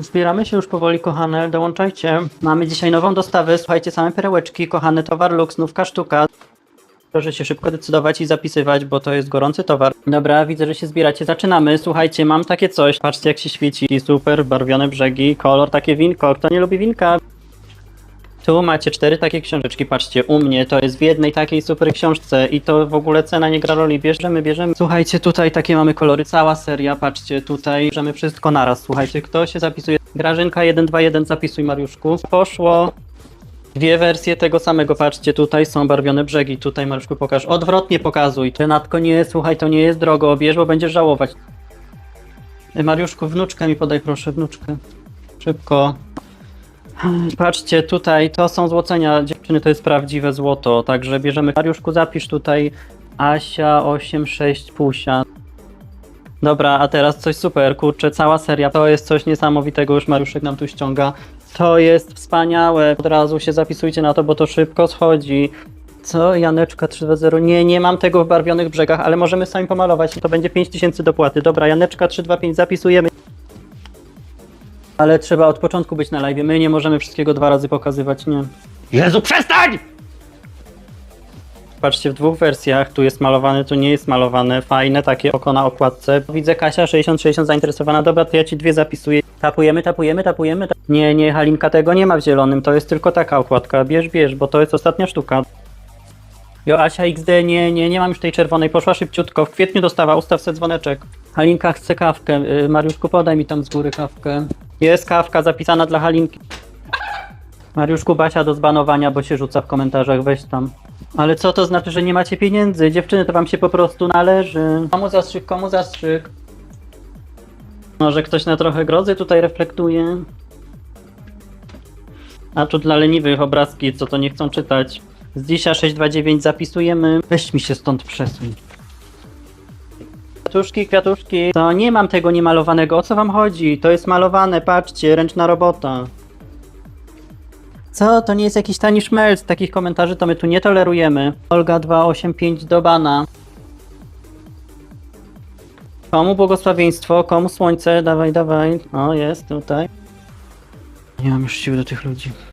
Zbieramy się już powoli, kochane, dołączajcie. Mamy dzisiaj nową dostawę, słuchajcie, same perełeczki, kochany towar Lux, nówka sztuka. Proszę się szybko decydować i zapisywać, bo to jest gorący towar. Dobra, widzę, że się zbieracie. Zaczynamy. Słuchajcie, mam takie coś. Patrzcie, jak się świeci. Super, barwione brzegi, kolor, takie winko. Kto nie lubi winka? Tu macie cztery takie książeczki, patrzcie, u mnie to jest w jednej takiej super książce i to w ogóle cena nie gra roli, bierzemy, bierzemy. Słuchajcie, tutaj takie mamy kolory, cała seria, patrzcie, tutaj bierzemy wszystko naraz, słuchajcie, kto się zapisuje? Grażynka 121, zapisuj Mariuszku. Poszło. Dwie wersje tego samego, patrzcie, tutaj są barwione brzegi, tutaj Mariuszku pokaż, odwrotnie pokazuj. Renatko, nie, słuchaj, to nie jest drogo, bierz, bo będziesz żałować. Mariuszku, wnuczkę mi podaj proszę, wnuczkę. Szybko. Patrzcie, tutaj to są złocenia dziewczyny, to jest prawdziwe złoto, także bierzemy. Mariuszku, zapisz tutaj Asia 86 Pusia. Dobra, a teraz coś super, kurczę, cała seria, to jest coś niesamowitego, już Mariuszek nam tu ściąga. To jest wspaniałe, od razu się zapisujcie na to, bo to szybko schodzi. Co? Janeczka 320? Nie, nie mam tego w barwionych brzegach, ale możemy sami pomalować, to będzie 5000 dopłaty. Dobra, Janeczka 325, zapisujemy. Ale trzeba od początku być na live. My nie możemy wszystkiego dwa razy pokazywać, nie. Jezu, przestań! Patrzcie, w dwóch wersjach. Tu jest malowane, tu nie jest malowane. Fajne takie oko na okładce. Widzę Kasia 6060 zainteresowana. Dobra, to ja ci dwie zapisuję. Tapujemy, tapujemy, tapujemy. ta- Nie, nie, Halinka tego nie ma w zielonym. To jest tylko taka okładka. Bierz, bierz, bo to jest ostatnia sztuka. Jo, Asia XD, nie, nie, nie mam już tej czerwonej. Poszła szybciutko. W kwietniu dostała, ustaw se dzwoneczek. Halinka chce kawkę. Y, Mariuszku, podaj mi tam z góry kawkę. Jest kawka zapisana dla Halinki. Mariuszku, Basia do zbanowania, bo się rzuca w komentarzach, weź tam. Ale co to znaczy, że nie macie pieniędzy? Dziewczyny, to wam się po prostu należy. Komu zastrzyk, komu zastrzyk? Może ktoś na trochę grozy tutaj reflektuje? A tu dla leniwych obrazki, co to nie chcą czytać. Z dzisiaj 629 zapisujemy. Weź mi się stąd przesuń. Kwiatuszki, kwiatuszki. To nie mam tego niemalowanego. O co wam chodzi? To jest malowane, patrzcie, ręczna robota. Co? To nie jest jakiś tani szmelc? Takich komentarzy to my tu nie tolerujemy. Olga 285 do bana. Komu błogosławieństwo, komu słońce? Dawaj, dawaj. O, jest tutaj. Nie mam już sił do tych ludzi.